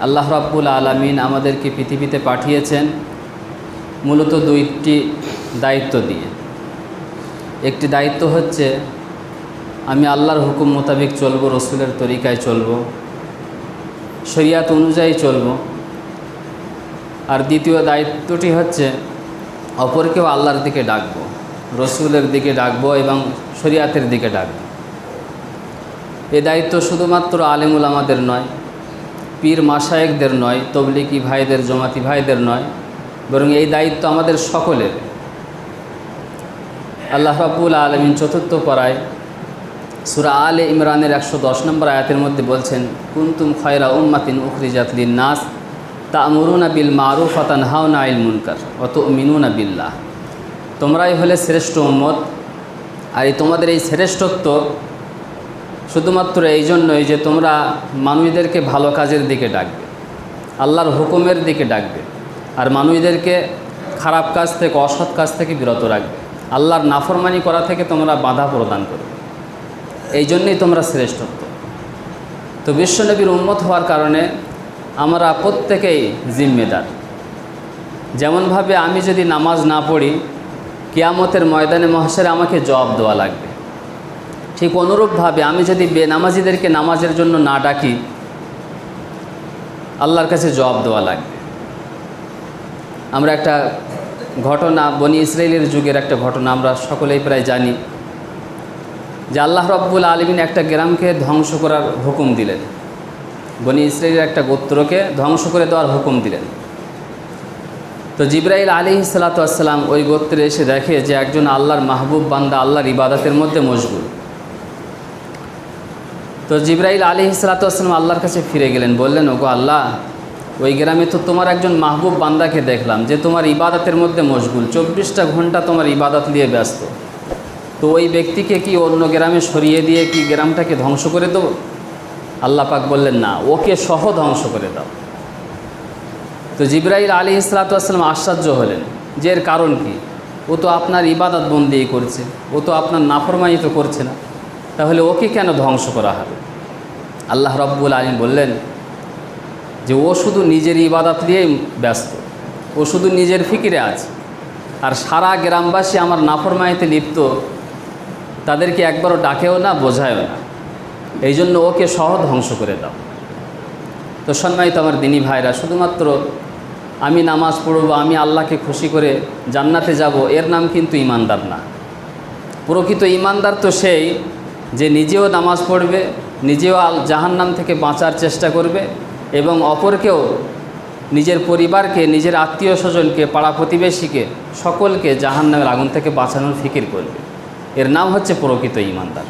আল্লাহ রাব্বুল আলমিন আমাদেরকে পৃথিবীতে পাঠিয়েছেন মূলত দুইটি দায়িত্ব দিয়ে। একটি দায়িত্ব হচ্ছে, আমি আল্লাহর হুকুম মোতাবেক চলবো, রসুলের তরিকায় চলবো, শরিয়াত অনুযায়ী চলবো। আর দ্বিতীয় দায়িত্বটি হচ্ছে, অপরকেও আল্লাহর দিকে ডাকবো, রসুলের দিকে ডাকবো এবং শরিয়াতের দিকে ডাকবো। এ দায়িত্ব শুধুমাত্র আলেমুল আমাদের নয় পীর মাসায়েকদের নয় তবলিকি ভাইদের, জমাতি ভাইদের নয়, বরং এই দায়িত্ব আমাদের সকলের। আল্লাহ রাবুল আলমিন চতুর্থ পড়ায় সুরা আলে ইমরানের একশো দশ নম্বর আয়াতের মধ্যে বলছেন, কুন্তুম খয়রা উম্মাতিন উখরিজাতলিন নাস তা আমরুনা বিল মারুফ আতান হাওনা আইল মুনকার অত মিনুনা বিল্লাহ। তোমরাই হলে শ্রেষ্ঠ উম্মত, আর এই তোমাদের এই শ্রেষ্ঠত্ব শুধুমাত্র এই জন্যই যে তোমরা মানুষদেরকে ভালো কাজের দিকে ডাকবে, আল্লাহর হুকুমের দিকে ডাকবে, আর মানুষদেরকে খারাপ কাজ থেকে, অসৎ কাজ থেকে বিরত রাখবে। আল্লাহর নাফরমানি করা থেকে তোমরা বাধা প্রদান করবে। এই জন্যই তোমরা শ্রেষ্ঠত্ব। তো বিশ্বনবীর উন্মত হওয়ার কারণে আমরা প্রত্যেকেই জিম্মেদার। যেমনভাবে আমি যদি নামাজ না পড়ি, কিয়ামতের ময়দানে মহাশারে আমাকে জবাব দেওয়া লাগবে। ঠিক অনুরূপভাবে আমি যদি বেনামাজিদেরকে নামাজের জন্য না ডাকি, আল্লাহর কাছে জবাব দেওয়া লাগবে। আমরা একটা ঘটনা, বনি ইসরায়েলের যুগের একটা ঘটনা আমরা সকলেই প্রায় জানি, যে আল্লাহ রব্বুল আলমিন একটা গ্রামকে ধ্বংস করার হুকুম দিলেন। বনি ইসরায়েলের একটা গোত্রকে ধ্বংস করে দেওয়ার হুকুম দিলেন। তো জিব্রাইল আলী সালাতাম ওই গোত্রে এসে দেখে যে একজন আল্লাহর মাহবুব বান্দা আল্লাহর ইবাদতের মধ্যে মশগুল। তো জিব্রাইল আলী সালাতাম আল্লাহর কাছে ফিরে গেলেন, বললেন, ওগো আল্লাহ, ওই গ্রামে তো তোমার একজন মাহবুব বান্দাকে দেখলাম, যে তোমার ইবাদতের মধ্যে মশগুল। চব্বিশটা ঘণ্টা তোমার ইবাদত নিয়ে ব্যস্ত। তো ওই ব্যক্তিকে কি অন্য গ্রামে সরিয়ে দিয়ে কি গ্রামটাকে ধ্বংস করে দেবো? আল্লাহ পাক বললেন, না, ওকে সহ ধ্বংস করে দাও। তো জিব্রাইল আলী ইসলাতাম আশ্চর্য হলেন, যে এর কারণ কি? ও তো আপনার ইবাদত বন্দি করছে, ও তো আপনার নাফরমানি তো করছে না। তাহলে ওকে কেন ধ্বংস করা হবে? আল্লাহ রব্বুল আলিম বললেন যে ও শুধু নিজের ইবাদত নিয়েই ব্যস্ত, ও শুধু নিজের ফিকিরে আছে। আর সারা গ্রামবাসী আমার নাফরমাইতে লিপ্ত, তাদেরকে একবারও ডাকেও না, বোঝায়ও না। এই জন্য ওকে সহ ধ্বংস করে দাও। তো সম্মানিত আমার দিনী ভাইরা, শুধুমাত্র আমি নামাজ পড়ব, আমি আল্লাহকে খুশি করে জান্নাতে যাব, এর নাম কিন্তু ইমানদার না। প্রকৃত ইমানদার তো সেই যে নিজেও নামাজ পড়বে, নিজেও আল জাহান্নাম থেকে বাঁচার চেষ্টা করবে এবং অপরকেও নিজের পরিবারকে, নিজের আত্মীয় স্বজনকে, পাড়া প্রতিবেশীকে, সকলকে জাহান্নামের আগুন থেকে বাঁচানোর ফিকির করবে। এর নাম হচ্ছে প্রকৃত ইমানদার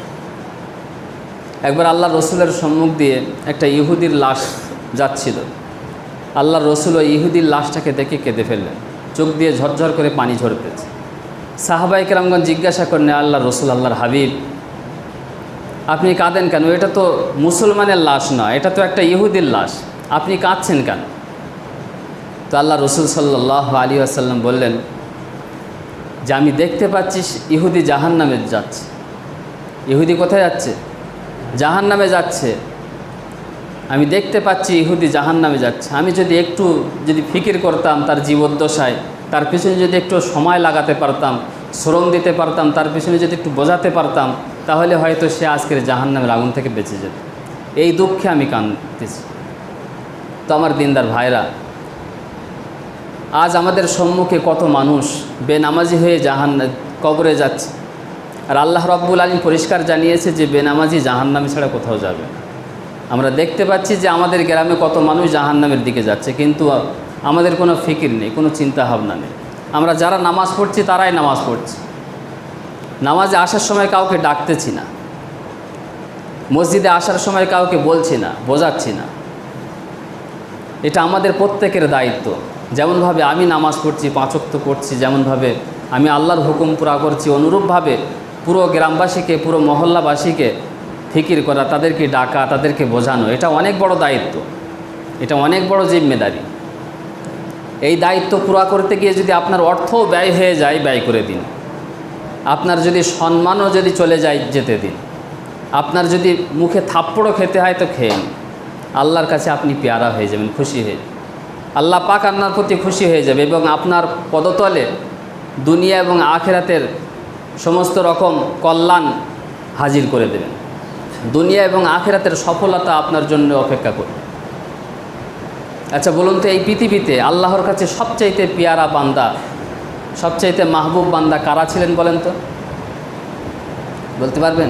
একবার আল্লাহ রসুলের সম্মুখ দিয়ে একটা ইহুদির লাশ যাচ্ছিল। আল্লাহ রসুল ও ইহুদির লাশটাকে দেখে কেঁদে ফেললেন। চোখ দিয়ে ঝরঝর করে পানি ঝরতেছে। সাহাবাইক রামগঞ্জ জিজ্ঞাসা করলেন আল্লাহ রসুল, আল্লাহর হাবিব আপনি কাঁদেন কেন? এটা তো মুসলমানের লাশ নয় এটা তো একটা ইহুদির লাশ। আপনি কাঁদছেন কেন? তো আল্লাহ রসুল সাল্লাহ আলী আসাল্লাম বললেন, যে আমি দেখতে পাচ্ছি ইহুদি জাহান নামে যাচ্ছে। ইহুদি কোথায় যাচ্ছে? জাহান নামে যাচ্ছে। আমি দেখতে পাচ্ছি ইহুদি জাহান নামে যাচ্ছে। আমি যদি একটু যদি ফিকির করতাম, তার জীবদ্দশায়, তার পিছনে যদি একটু সময় লাগাতে পারতাম, শ্রম দিতে পারতাম, তার পিছনে যদি একটু বোঝাতে পারতাম তাহলে হয়তো সে আজকের জাহান নামের আগুন থেকে বেঁচে যেত। এই দুঃখে আমি কাঁদতেছি। তো আমার দিনদার ভাইরা, আজ আমাদের সম্মুখে কত মানুষ বেনামাজি হয়ে জাহান কবরে যাচ্ছে। আর আল্লাহ রব্বুল আলম পরিষ্কার জানিয়েছে যে বেনামাজি জাহান্নামে ছাড়া কোথাও যাবে আমরা দেখতে পাচ্ছি যে আমাদের গ্রামে কত মানুষ জাহান্নামের দিকে যাচ্ছে, কিন্তু আমাদের কোনো ফিকির নেই, কোনো চিন্তা ভাবনা নেই। আমরা যারা নামাজ পড়ছি, তারাই নামাজ পড়ছি। নামাজে আসার সময় কাউকে ডাকতেছি না। মসজিদে আসার সময় কাউকে বলছি না, বোঝাচ্ছি না। এটা আমাদের প্রত্যেকের দায়িত্ব। যেমনভাবে আমি নামাজ পড়ছি পাঁচক্ত করছি যেমনভাবে আমি আল্লাহর হুকুম পুরা করছি, অনুরূপভাবে পুরো গ্রামবাসীকে, পুরো মহল্লাবাসীকে ফিকির করা, তাদেরকে ডাকা, তাদেরকে বোঝানো, এটা অনেক বড় দায়িত্ব। এটা অনেক বড় জিম্মেদারি। এই দায়িত্ব পুরা করতে গিয়ে যদি আপনার অর্থও ব্যয় হয়ে যায়, ব্যয় করে দিন। আপনার যদি সম্মানও যদি চলে যায় যেতে দিন। আপনার যদি মুখে থাপ্পড়ও খেতে হয় তো খেয়ে নিন। আল্লাহর কাছে আপনি পেয়ারা হয়ে যাবেন, খুশি হয়ে আল্লাহ পাক আপনার প্রতি খুশি হয়ে যাবে এবং আপনার পদতলে দুনিয়া এবং আখেরাতের সমস্ত রকম কল্যাণ হাজির করে দেবেন। দুনিয়া এবং আখেরাতের সফলতা আপনার জন্য অপেক্ষা করবে। আচ্ছা বলুন তো এই পৃথিবীতে আল্লাহর কাছে সবচাইতে পেয়ারা বান্দা সবচাইতে মাহবুব বান্দা কারা ছিলেন বলেন তো? বলতে পারবেন?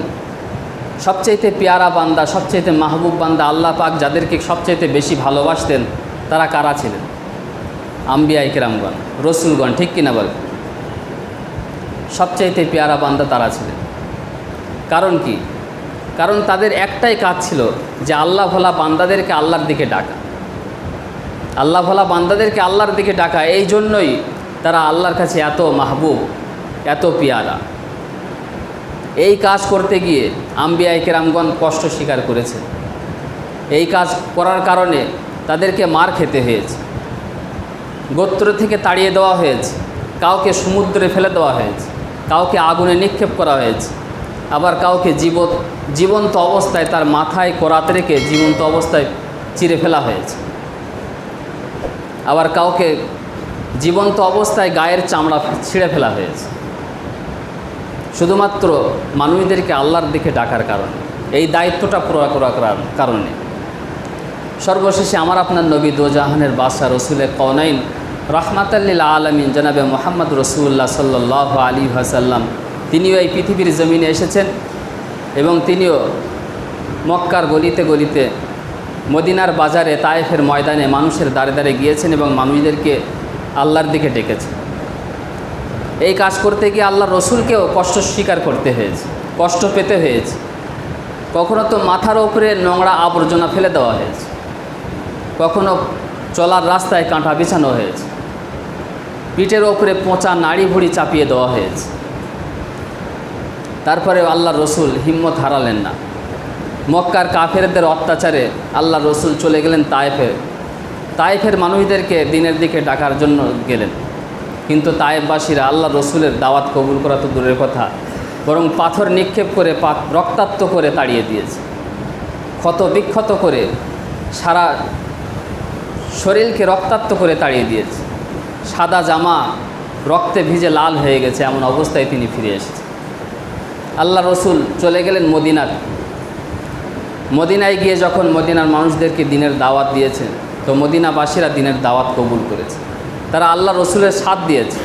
সবচাইতে পেয়ারা বান্দা, সবচাইতে মাহবুব বান্দা আল্লাহ পাক যাদেরকে সবচাইতে বেশি ভালোবাসতেন, তারা কারা ছিলেন? আম্বিয়া ইকরামগণ রসুলগণ, ঠিক কিনা বলেন? সবচাইতে পেয়ারা বান্দা তারা ছিলেন। কারণ কি? কারণ তাদের একটাই কাজ ছিল যে আল্লাহ ভোলা বান্দাদেরকে আল্লাহর দিকে ডাকা। আল্লাহ ভোলা বান্দাদেরকে আল্লাহর দিকে ডাকা, এই জন্যই তারা আল্লাহর কাছে এত মাহবুব, এত পেয়ারা। এই কাজ করতে গিয়ে আম্বিয়া কেরামগণ কষ্ট স্বীকার করেছে। এই কাজ করার কারণে তাদেরকে মার খেতে হয়েছে। গোত্র থেকে তাড়িয়ে দেওয়া হয়েছে। কাউকে সমুদ্রে ফেলে দেওয়া হয়েছে। কাউকে আগুনে নিক্ষেপ করা হয়েছে। আবার কাউকে জীব জীবন্ত অবস্থায় তার মাথায় করাত রেখে জীবন্ত অবস্থায় চিরে ফেলা হয়েছে। আবার কাউকে জীবন্ত অবস্থায় গায়ের চামড়া ছিঁড়ে ফেলা হয়েছে। শুধুমাত্র মানুষদেরকে আল্লাহর দিকে ডাকার কারণে, এই দায়িত্বটা পুরো করার কারণে। সর্বশেষে আমার আপনার নবী দোজাহানের বাসা রসুলের কনাইন রহমাতাল্লিল আলমিন, জনাবে মোহাম্মদ রসুল্লাহ সাল্লাহ আলী হাসাল্লাম তিনিও এই পৃথিবীর জমিনে এসেছেন এবং তিনিও মক্কার গলিতে গলিতে মদিনার বাজারে তায়েফের ময়দানে মানুষের দাঁড়ে দাঁড়ে গিয়েছেন এবং মানুষদেরকে আল্লাহর দিকে ডেকেছে। এই কাজ করতে গিয়ে আল্লাহ রসুলকেও কষ্ট স্বীকার করতে হয়েছে, কষ্ট পেতে হয়েছে। কখনো তো মাথার ওপরে নোংরা আবর্জনা ফেলে দেওয়া হয়েছে। কখনো চলার রাস্তায় কাঁটা বিছানো হয়েছে। পিঠের ওপরে পচা নাড়ি ভুড়ি চাপিয়ে দেওয়া হয়েছে। তারপরে আল্লাহ রসুল হিম্মত হারালেন না। মক্কার কাফেরদের অত্যাচারে আল্লাহ রসুল চলে গেলেন তায়েফে। তায়েফের মানুষদেরকে দিনের দিকে ডাকার জন্য গেলেন। কিন্তু তায়েববাসীরা আল্লাহ রসুলের দাওয়াত কবুল করা তো দূরের কথা, বরং পাথর নিক্ষেপ করে রক্তাক্ত করে তাড়িয়ে দিয়েছে। ক্ষত বিক্ষত করে সারা শরীরকে রক্তাক্ত করে তাড়িয়ে দিয়েছে। সাদা জামা রক্তে ভিজে লাল হয়ে গেছে এমন অবস্থায় তিনি ফিরে এসেছেন। আল্লাহ রসুল চলে গেলেন মদিনার। মদিনায় গিয়ে যখন মদিনার মানুষদেরকে দিনের দাওয়াত দিয়েছেন তো মদিনাবাসীরা দিনের দাওয়াত কবুল করেছে। তারা আল্লাহ রসুলের সাথ দিয়েছে।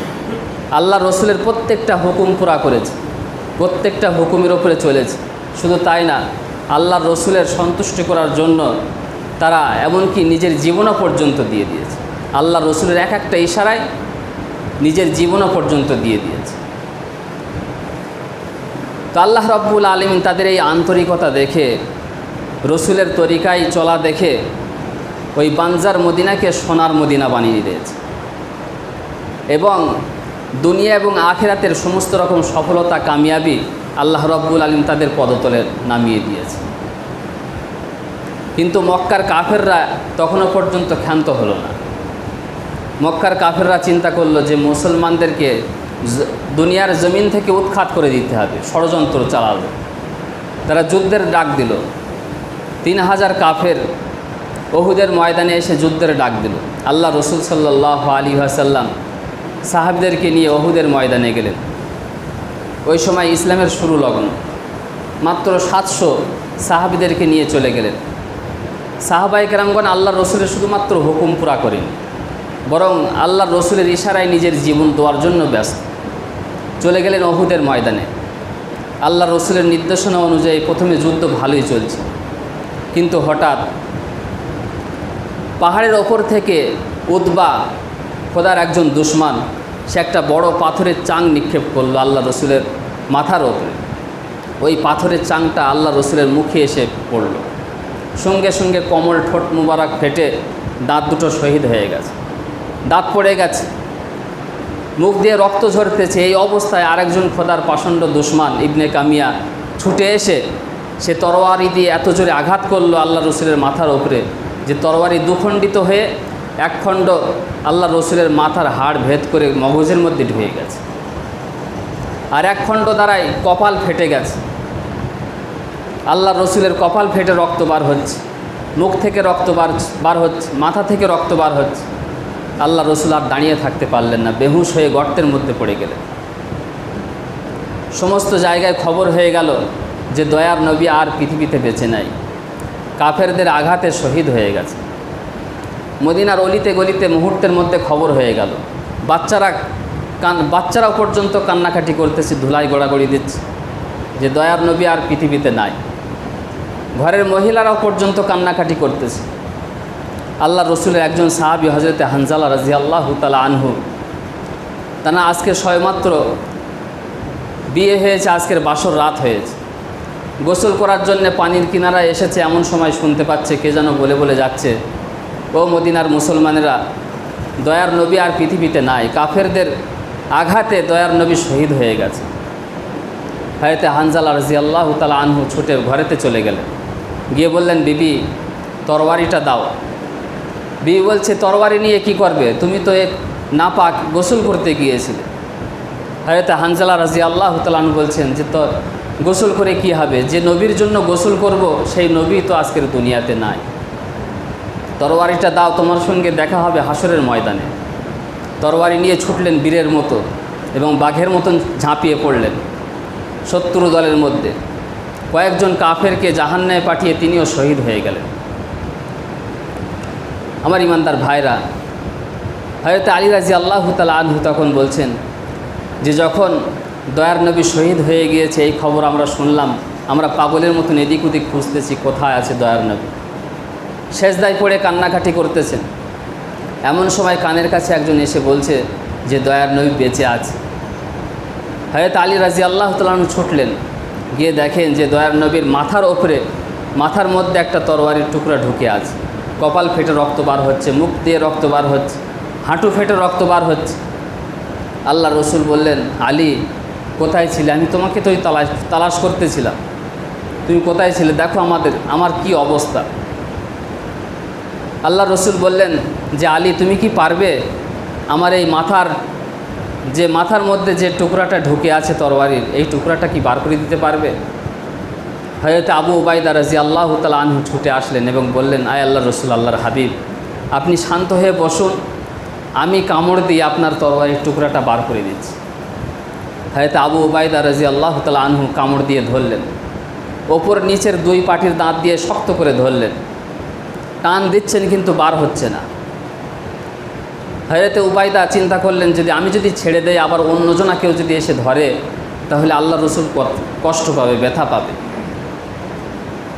আল্লাহ রসুলের প্রত্যেকটা হুকুম পুরা করেছে। প্রত্যেকটা হুকুমের ওপরে চলেছে। শুধু তাই না, আল্লাহ রসুলের সন্তুষ্টি করার জন্য তারা এমনকি নিজের জীবনও পর্যন্ত দিয়ে দিয়েছে। আল্লাহ রসুলের এক একটা ইশারায় নিজের জীবনও পর্যন্ত দিয়ে দিয়েছে। তো আল্লাহ রব্বুল আলমিন তাদের এই আন্তরিকতা দেখে, রসুলের তরিকায় চলা দেখে ওই বানজার মদিনাকে সোনার মদিনা বানিয়ে দিয়েছে। এবং দুনিয়া এবং আখেরাতের সমস্ত রকম সফলতা, কামিয়াবি আল্লাহ রব্বুল আলিম তাদের পদতলে নামিয়ে দিয়েছে। কিন্তু মক্কার কাফেররা তখনও পর্যন্ত ক্ষান্ত হলো না। মক্কার কাফেররা চিন্তা করল যে মুসলমানদেরকে দুনিয়ার জমিন থেকে উৎখাত করে দিতে হবে, ষড়যন্ত্র চালালো। তারা যুদ্ধের ডাক দিল। তিন হাজার কাফের ওহুদের ময়দানে এসে যুদ্ধের ডাক দিল। আল্লাহ রসুল সাল্লাহ আলী আসাল্লাম সাহাবিদেরকে নিয়ে ওহুদের ময়দানে গেলেন। ওই সময় ইসলামের শুরু লগ্ন। মাত্র সাতশো সাহাবিদেরকে নিয়ে চলে গেলেন। সাহাবাই কেরামগণ আল্লাহ রসুলের শুধুমাত্র হুকুম পুরা করেন। বরং আল্লাহ রসুলের ইশারায় নিজের জীবন দেওয়ার জন্য ব্যস্ত। চলে গেলেন অহুদের ময়দানে। আল্লাহ রসুলের নির্দেশনা অনুযায়ী প্রথমে যুদ্ধ ভালোই চলছে। কিন্তু হঠাৎ পাহাড়ের ওপর থেকে উদ্বা খোদার একজন দুশ্মান, সে একটা বড় পাথরের চাং নিক্ষেপ করল আল্লাহ রসুলের মাথার ওপরে। ওই পাথরের চাংটা আল্লাহ রসুলের মুখে এসে পড়ল। সঙ্গে সঙ্গে কমল ঠোঁট মুবারক ফেটে দাঁত দুটো শহীদ হয়ে গেছে। দাঁত পড়ে গেছে। মুখ দিয়ে রক্ত ঝরতেছে। এই অবস্থায় আরেকজন খোদার পাষণ্ড দুশ্মান, ইবনে কামিয়া, ছুটে এসে সে তরোয়ারি দিয়ে এত জোরে আঘাত করল আল্লাহ রসুলের মাথার ওপরে। যে তরবারি দুখণ্ডিত হয়ে এক খণ্ড আল্লাহ রসুলের মাথার হাড় ভেদ করে মগজের মধ্যে ঢুকে গেছে। আর এক খণ্ড দ্বারাই কপাল ফেটে গেছে। আল্লাহ রসুলের কপাল ফেটে রক্ত বার হচ্ছে। মুখ থেকে রক্ত বার বার হচ্ছে, মাথা থেকে রক্ত বার হচ্ছে। আল্লাহ রসুল আর দাঁড়িয়ে থাকতে পারলেন না, বেহুশ হয়ে গর্তের মধ্যে পড়ে গেলেন। সমস্ত জায়গায় খবর হয়ে গেল যে দয়ার নবী আর পৃথিবীতে বেঁচে নাই। কাফেরদের আঘাতে শহীদ হয়ে গেছে। মদিনার অলিতে গলিতে মুহূর্তের মধ্যে খবর হয়ে গেল। বাচ্চারা কান, বাচ্চারাও পর্যন্ত কান্নাকাটি করতেছে, ধুলাই গোড়াগড়ি দিচ্ছে। যে দয়ার নবী আর পৃথিবীতে নাই। ঘরের মহিলারাও পর্যন্ত কান্নাকাটি করতেছে। আল্লাহ রসুলের একজন সাহাবি হজরতে হানজালা রাজি আল্লাহ তালা আনহু তারা আজকে সবেমাত্র বিয়ে হয়েছে, আজকের বাসর রাত হয়েছে। গোসল করার জন্য পানির কিনারা এসেছে, এমন সময় শুনতে পাচ্ছে কে যেন বলে বলে যাচ্ছে। ও মদিনার মুসলমানেরা, দয়ার নবী আর পৃথিবীতে নাই, কাফেরদের আঘাতে দয়ার নবী শহীদ হয়ে গেছে। হায়তে হানজালা রাজি আল্লাহ তালা আনহু ছুটে ঘরেতে চলে গেলেন। গিয়ে বললেন, বিবি তরবারিটা দাও। বিবি বলছে তরবারি নিয়ে কি করবে? তুমি তো এক না পাক গোসল করতে গিয়েছিলে। হয়তো হানজালা রাজি আল্লাহ তালান বলছেন, যে তো গোসল করে কি হবে? যে নবীর জন্য গোসল করব, সেই নবী তো আজকের দুনিয়াতে নাই। তরবারিটা দাও, তোমার সঙ্গে দেখা হবে হাসরের ময়দানে। তরবারি নিয়ে ছুটলেন বীরের মতো এবং বাঘের মতন ঝাঁপিয়ে পড়লেন শত্রু দলের মধ্যে। কয়েকজন কাফেরকে জাহান্নায় পাঠিয়ে তিনিও শহীদ হয়ে গেলেন। আমার ইমানদার ভাইরা হয়তো আলী রাজি আল্লাহ তালা আনহু তখন বলছেন যে, যখন দয়ার নবী শহীদ হয়ে গিয়েছে, এই খবর আমরা শুনলাম। আমরা পাগলের মতন এদিক ওদিক খুঁজতেছি, কোথায় আছে দয়ার নবী? শেষদায় পড়ে কান্নাকাটি করতেছেন এমন সময় কানের কাছে একজন এসে বলছে যে, দয়ার নবী বেঁচে আছে। হয়তো আলী রাজি আল্লাহ তালন ছুটলেন, গিয়ে দেখেন যে, দয়ার নবীর মাথার ওপরে, মাথার মধ্যে একটা তরবারির টুকরা ঢুকে আছে। কপাল ফেটে রক্ত বার হচ্ছে, মুখ দিয়ে রক্ত বার হচ্ছে, হাঁটু ফেটে রক্ত বার হচ্ছে। আল্লাহ রসুল বললেন, আলী কোথায় ছিলে? আমি তোমাকে তো তালাশ তালাশ করতেছিলাম। তুমি কোথায় ছিলে? দেখো আমাদের, আমার কি অবস্থা। আল্লাহ রসুল বললেন যে, আলী, তুমি কি পারবে? আমার এই মাথার, যে মাথার মধ্যে যে টুকরাটা ঢুকে আছে তরবারির, এই টুকরাটা কি বার করে দিতে পারবে? হয়তো আবু ওবায়দা রাজি আল্লাহ তালা আনহু ছুটে আসলেন এবং বললেন, আয় আল্লাহ রসুল, আল্লাহর হাবিব, আপনি শান্ত হয়ে বসুন। আমি কামড় দিয়ে আপনার তরবারির টুকরাটা বার করে দিচ্ছি। হয়তো আবু উবায়দা রাজি আল্লাহ তালা আনহু কামড় দিয়ে ধরলেন। ওপর নিচের দুই পাটির দাঁত দিয়ে শক্ত করে ধরলেন। টান দিচ্ছেন কিন্তু বার হচ্ছে না। হয়তো উবাইদা চিন্তা করলেন, যদি আমি যদি ছেড়ে দেই, আবার অন্যজনা কেউ যদি এসে ধরে, তাহলে আল্লাহ রসুল কষ্ট পাবে, ব্যথা পাবে।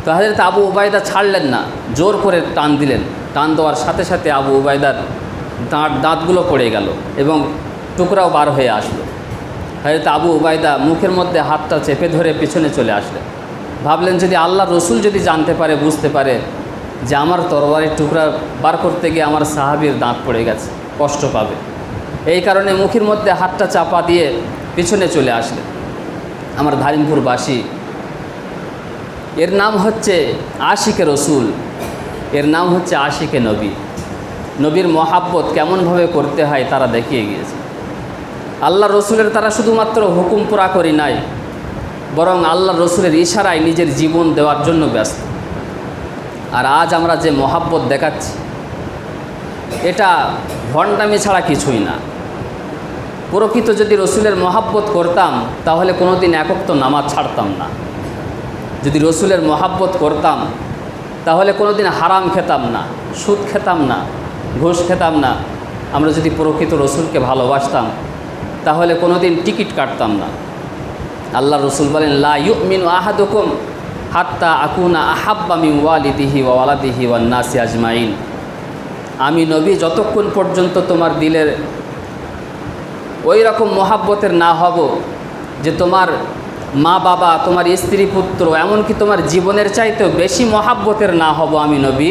তো আবু উবায়দা ছাড়লেন না, জোর করে টান দিলেন। টান দেওয়ার সাথে সাথে আবু উবায়দার দাঁত, দাঁতগুলো পড়ে গেল এবং টুকরাও বার হয়ে আসলো। হয়তো আবু উবায়দা মুখের মধ্যে হাতটা চেপে ধরে পিছনে চলে আসলেন। ভাবলেন, যদি আল্লাহ রসুল যদি জানতে পারে, বুঝতে পারে যে আমার তরবারির টুকরা বার করতে গিয়ে আমার সাহাবির দাঁত পড়ে গেছে, কষ্ট পাবে। এই কারণে মুখের মধ্যে হাতটা চাপা দিয়ে পিছনে চলে আসলেন আমার ধারিমপুরবাসী। এর নাম হচ্ছে আশিকে রসুল, এর নাম হচ্ছে আশিকে নবী। নবীর মহাব্বত কেমনভাবে করতে হয় তারা দেখিয়ে গিয়েছে। আল্লাহ রসুলের তারা শুধুমাত্র হুকুম পুরা করি নাই, বরং আল্লাহ রসুলের ইশারায় নিজের জীবন দেওয়ার জন্য ব্যস্ত। আর আজ আমরা যে মহাব্বত দেখাচ্ছি, এটা ভণ্ডামি ছাড়া কিছুই না। প্রকৃত যদি রসুলের মহাব্বত করতাম, তাহলে কোনো দিন একক তো নামাজ ছাড়তাম না। যদি রসুলের মহাব্বত করতাম, তাহলে কোনো দিন হারাম খেতাম না, সুদ খেতাম না, ঘুষ খেতাম না। আমরা যদি প্রকৃত রসুলকে ভালোবাসতাম তাহলে কোনো দিন টিকিট কাটতাম না। আল্লাহ রসুল বলেন, লা ইউমিন আহাদুকুম হাত্তা আকুনা আহাব্বামি ওয়ালিদিহি ওয়ালাদিহি ওয়ান্নাসি আজমাইন। আমি নবী, যতক্ষণ পর্যন্ত তোমার দিলের ওই রকম মহাব্বতের না হব যে তোমার মা বাবা, তোমার স্ত্রী পুত্র, এমনকি তোমার জীবনের চাইতেও বেশি মহাব্বতের না হব আমি নবী,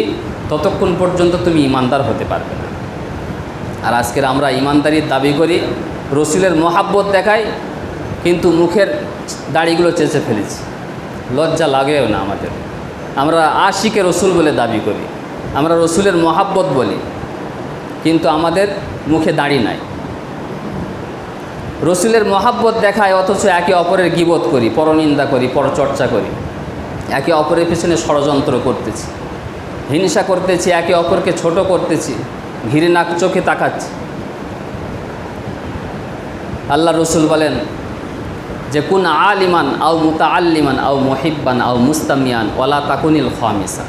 ততক্ষণ পর্যন্ত তুমি ইমানদার হতে পারবে না। আর আজকের আমরা ইমানদারির দাবি করি রসুলের মহাব্বত দেখাই, কিন্তু মুখের দাড়িগুলো চেঁচে ফেলেছি। লজ্জা লাগেও না আমাদের। আমরা আশিকে রসুল বলে দাবি করি, আমরা রসুলের মহাব্বত বলি, কিন্তু আমাদের মুখে দাড়ি নাই। রসুলের মহাব্বত দেখায় অথচ একে অপরের গিবোধ করি, পরনিন্দা করি, পরচর্চা করি। একে অপরের পিছনে ষড়যন্ত্র করতেছি। হিংসা করতেছি, একে অপরকে ছোট করতেছি, ঘৃণাক চোখে তাকাচ্ছি। আল্লাহ রসুল বলেন যে, কুন আলিমান আও মুতা আল্লিমান আও মহিব্বান আও মুস্তামিয়ান ওলা তাকুনিল খামিসা।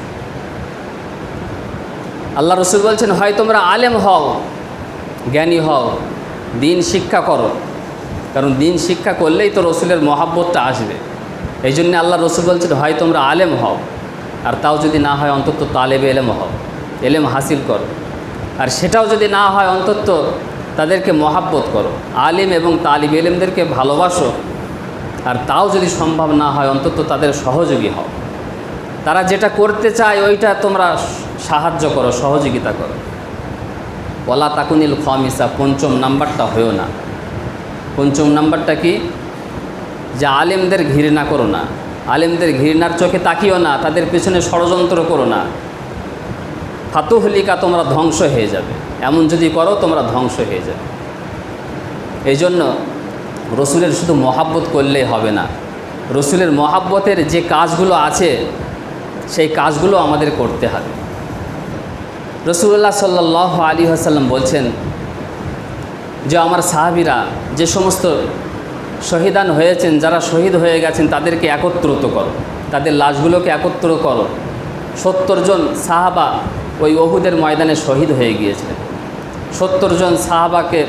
আল্লাহ রসুল বলছেন, হয় তোমরা আলেম হও, জ্ঞানী হও, দিন শিক্ষা করো। কারণ দিন শিক্ষা করলেই তো রসুলের মহাব্বতটা আসবে। এই জন্যে আল্লাহ রসুল বলছেন, হয় তোমরা আলেম হও, আর তাও যদি না হয় অন্তত তালেবে এলেম হও, এলেম হাসিল করো। আর সেটাও যদি না হয় অন্তত তাদেরকে মহাব্বত করো। আলিম এবং তালিম এলেমদেরকে ভালোবাসো। আর তাও যদি সম্ভব না হয়, অন্তত তাদের সহযোগী হও। তারা যেটা করতে চায়, ওইটা তোমরা সাহায্য করো, সহযোগিতা করো। ওলা তাকুনিল খমিসা, পঞ্চম নাম্বারটা হয়েও না। পঞ্চম নাম্বারটা কি? যে আলেমদের ঘৃণা করো না। আলেমদের ঘৃণার চোখে তাকিও না, তাদের পেছনে ষড়যন্ত্র করো না। ফাতুহলিকা তোমরা ধ্বংস হয়ে যাবে। এমন যদি করো, তোমরা ধ্বংস হয়ে যাবে। এই জন্য রসুলের শুধু মহাব্বত করলেই হবে না। রসুলের মহাব্বতের যে কাজগুলো আছে, সেই কাজগুলো আমাদের করতে হবে। রসুল্লাহ সাল্লাহ আলী আসাল্লাম বলছেন যে, আমার সাহাবিরা যে সমস্ত শহীদান হয়েছেন, যারা শহীদ হয়ে গেছেন, তাদেরকে একত্রিত করো। তাদের লাশগুলোকে একত্র করো। সত্তর জন সাহাবা ওই অহুদের ময়দানে শহীদ হয়ে গিয়েছিলেন। সত্তর জন সাহাবাকে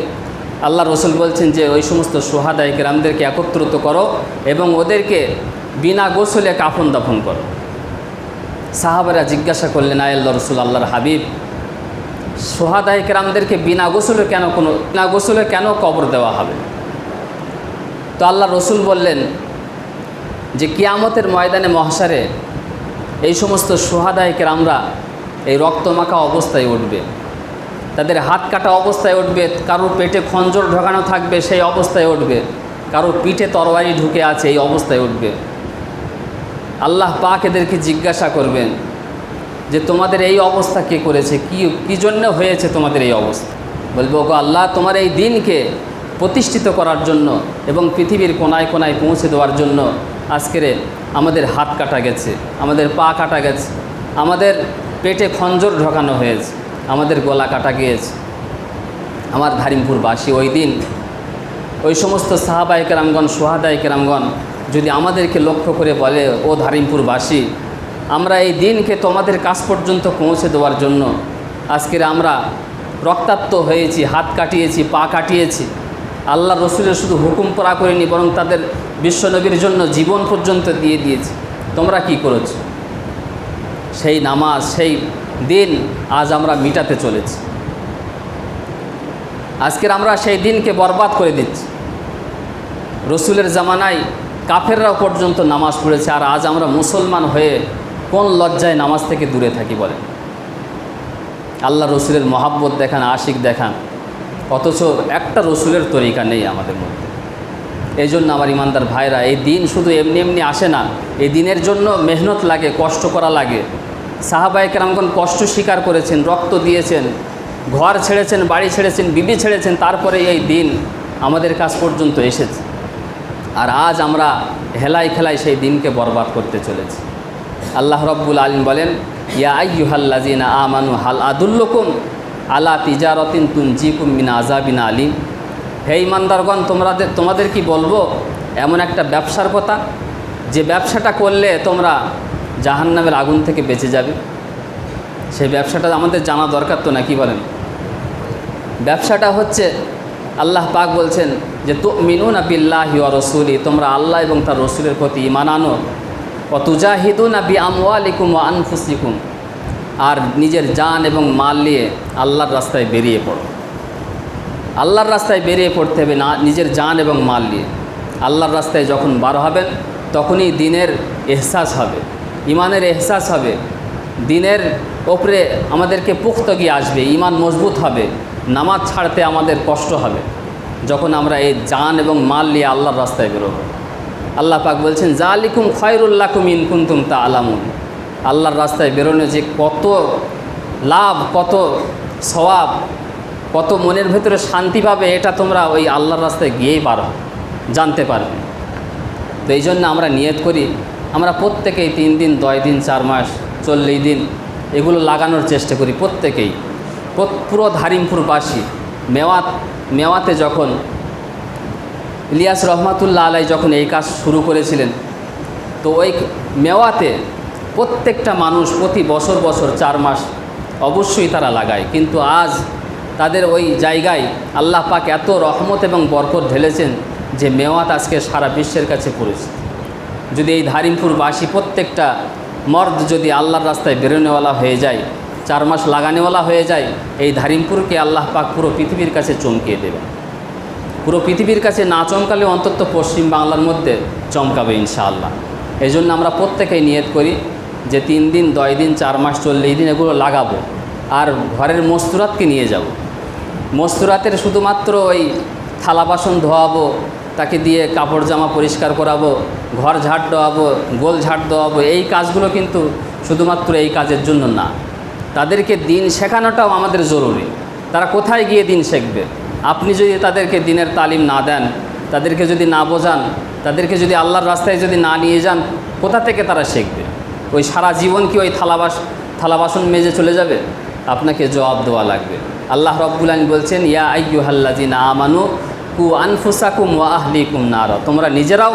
আল্লাহ রসুল বলছেন যে, ওই সমস্ত সোহাদায় গ্রামদেরকে একত্রিত করো এবং ওদেরকে বিনা গোসলে কাফন দাফন করো। সাহাবারা জিজ্ঞাসা করলেন আয়াল্লা রসুল, আল্লাহর হাবিব, সোহাদায় গ্রামদেরকে বিনা গোসলে কেন কোনো, বিনা গোসলে কেন কবর দেওয়া হবে? তো আল্লাহ রসুল বললেন যে, কিয়ামতের ময়দানে মহাসারে এই সমস্ত সোহাদায় গ্রামরা এই রক্তমাখা অবস্থায় উঠবে। তাদের হাত কাটা অবস্থায় উঠবে, কারোর পেটে খঞ্জর ঢোকানো থাকবে, সেই অবস্থায় উঠবে। কারোর পিঠে তরবারি ঢুকে আছে, এই অবস্থায় উঠবে। আল্লাহ পাক এদেরকে জিজ্ঞাসা করবেন যে, তোমাদের এই অবস্থা কে করেছে? কি, কী জন্য হয়েছে তোমাদের এই অবস্থা? বলব গো আল্লাহ, তোমার এই দিনকে প্রতিষ্ঠিত করার জন্য এবং পৃথিবীর কোনায় কোনায় পৌঁছে দেওয়ার জন্য আজকের আমাদের হাত কাটা গেছে, আমাদের পা কাটা গেছে, আমাদের পেটে খঞ্জর ঢোকানো হয়েছে, আমাদের গলা কাটা গিয়েছে। আমার ধারিমপুরবাসী ওই দিন, ওই সমস্ত সাহাবাহিক রামগণ সোহাদায়িক রামগণ যদি আমাদেরকে লক্ষ্য করে বলে, ও ধারিমপুরবাসী আমরা এই দিনকে তোমাদের কাছ পর্যন্ত পৌঁছে দেওয়ার জন্য আজকের আমরা রক্তাক্ত হয়েছি, হাত কাটিয়েছি, পা কাটিয়েছি। আল্লাহ রসুলের শুধু হুকুম পড়া করিনি, বরং তাদের বিশ্বনবীর জন্য জীবন পর্যন্ত দিয়ে দিয়েছি। তোমরা কি করেছ? সেই নামাজ, সেই দিন আজ আমরা মিটাতে চলেছি। আজকের আমরা সেই দিনকে বরবাদ করে দিচ্ছি। রসুলের জামানায় কাফেররাও পর্যন্ত নামাজ পড়েছে, আর আজ আমরা মুসলমান হয়ে কোন লজ্জায় নামাজ থেকে দূরে থাকি বলেন। আল্লাহ রসুলের মহাব্বত দেখান, আশিক দেখান, অথচ একটা রসুলের তরিকা নেই আমাদের মধ্যে। এই জন্য আমার ইমানদার ভাইরা, এই দিন শুধু এমনি এমনি আসে না, এই দিনের জন্য মেহনত লাগে, কষ্ট করা লাগে। সাহাবাই কেরামগণ কষ্ট স্বীকার করেছেন, রক্ত দিয়েছেন, ঘর ছেড়েছেন, বাড়ি ছেড়েছেন, বিবি ছেড়েছেন, তারপরে এই দিন আমাদের কাছ পর্যন্ত এসেছে। আর আজ আমরা হেলাই খেলায় সেই দিনকে বরবাদ করতে চলেছি। আল্লাহ রব্বুল আলিম বলেন, ইয়া আইয়ুহাল্লাজিনা আমানু হাল আদুল্লকুম আলা তিজারতিন তুন জিকুম মিনা আজাবিনা আলিম। হে ইমানদারগণ, তোমরা তোমাদের কি বলব? এমন একটা ব্যবসার কথা। যে ব্যবসাটা করলে তোমরা জাহান্নামের আগুন থেকে বেঁচে যাবে। সেই ব্যবসাটা আমাদের জানা দরকার তো না, কি বলেন? ব্যবসাটা হচ্ছে, আল্লাহ পাক বলছেন যে তু মিনুন আবিল্লাহি ও রসুলি তোমরা আল্লাহ এবং তার রসুলের প্রতি ইমান আনো। অতুজাহিদুন আবি আমওয়ালিকুম ও আনফুসিকুম আর নিজের জান এবং মাল নিয়ে আল্লাহর রাস্তায় বেরিয়ে পড়ো। আল্লাহর রাস্তায় বেরিয়ে পড়তে হবে না, নিজের জান এবং মাল নিয়ে। আল্লাহর রাস্তায় যখন বার হবেন, তখনই দিনের এহসাস হবে। ইমানের এহসাস হবে। দিনের ওপরে আমাদেরকে পুখ্ত গিয়ে আসবে ইমান মজবুত হবে। নামাজ ছাড়তে আমাদের কষ্ট হবে। যখন আমরা এই জান এবং মাল নিয়ে আল্লাহর রাস্তায় বেরোবো। আল্লাহ পাক বলছেন যা জালিকুম খয়রুল্লাকুম ইনকুন্তুম তা আলামুন আল্লাহর রাস্তায় বেরোনো যে কত লাভ, কত সওয়াব কত মনের ভেতরে শান্তি পাবে এটা তোমরা ওই আল্লাহর রাস্তায় গিয়েই পারো জানতে পারবে। তো এই জন্য আমরা নিয়ত করি, আমরা প্রত্যেকেই তিন দিন, দশ দিন, চার মাস, চল্লিশ দিন এগুলো লাগানোর চেষ্টা করি প্রত্যেকেই। প্রত- পুরো ধারিমপুরবাসী, মেওয়াত, মেওয়াতে যখন ইলিয়াস রহমাতুল্লাহ আলাই যখন এই কাজ শুরু করেছিলেন, তো ওই মেওয়াতে প্রত্যেকটা মানুষ প্রতি বছর বছর চার মাস অবশ্যই তারা লাগায়। কিন্তু আজ তাদের ওই জায়গায় আল্লাহ পাক এত রহমত এবং বরকত ঢেলেছেন যে মেওয়াত আজকে সারা বিশ্বের কাছে পরিচিত। যদি এই ধারিমপুরবাসী প্রত্যেকটা মর্দ যদি আল্লাহর রাস্তায় বেরোনেওয়ালা হয়ে যায়, চার মাস লাগানেওয়ালা হয়ে যায়, এই ধারিমপুরকে আল্লাহ পাক পুরো পৃথিবীর কাছে চমকিয়ে দেবে পুরো পৃথিবীর কাছে না চমকালে অন্তত পশ্চিম বাংলার মধ্যে চমকাবে ইনশাআল্লাহ। এই জন্য আমরা প্রত্যেকেই নিয়ত করি যে তিন দিন, দশ দিন, চার মাস, চল্লিশ দিন এগুলো লাগাবো। আর ঘরের মস্তুরাতকে নিয়ে যাব। মস্তুরাতের শুধুমাত্র ওই থালা বাসন ধোয়াবো, তাকে দিয়ে কাপড় জামা পরিষ্কার করাবো, ঘর ঝাড় দেওয়াবো, গোল ঝাড় দেওয়াবো, এই কাজগুলো কিন্তু শুধুমাত্র এই কাজের জন্য না। তাদেরকে দিন শেখানোটাও আমাদের জরুরি। তারা কোথায় গিয়ে দিন শিখবে? আপনি যদি তাদেরকে দিনের তালিম না দেন, তাদেরকে যদি না বোঝান, তাদেরকে যদি আল্লাহর রাস্তায় যদি না নিয়ে যান, কোথা থেকে তারা শিখবে? ওই সারা জীবন কি ওই থালাবাস থালা বাসন মেজে চলে যাবে? আপনাকে জবাব দেওয়া লাগবে। আল্লাহ রব্বুল বলছেন, ইয়া আইয়ুহাল্লাজিনা আমানু, কু আনফুসাকুম ওয়া আহলিকুম নার। তোমরা নিজেরাও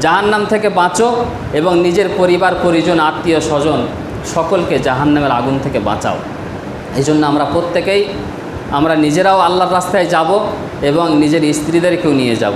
জাহান্নাম থেকে বাঁচো এবং নিজের পরিবার, পরিজন, আত্মীয়, স্বজন সকলকে জাহান্নামের আগুন থেকে বাঁচাও। এই জন্য আমরা প্রত্যেকেই, আমরা নিজেরাও আল্লাহর রাস্তায় যাব এবং নিজের স্ত্রীদেরকেও নিয়ে যাব।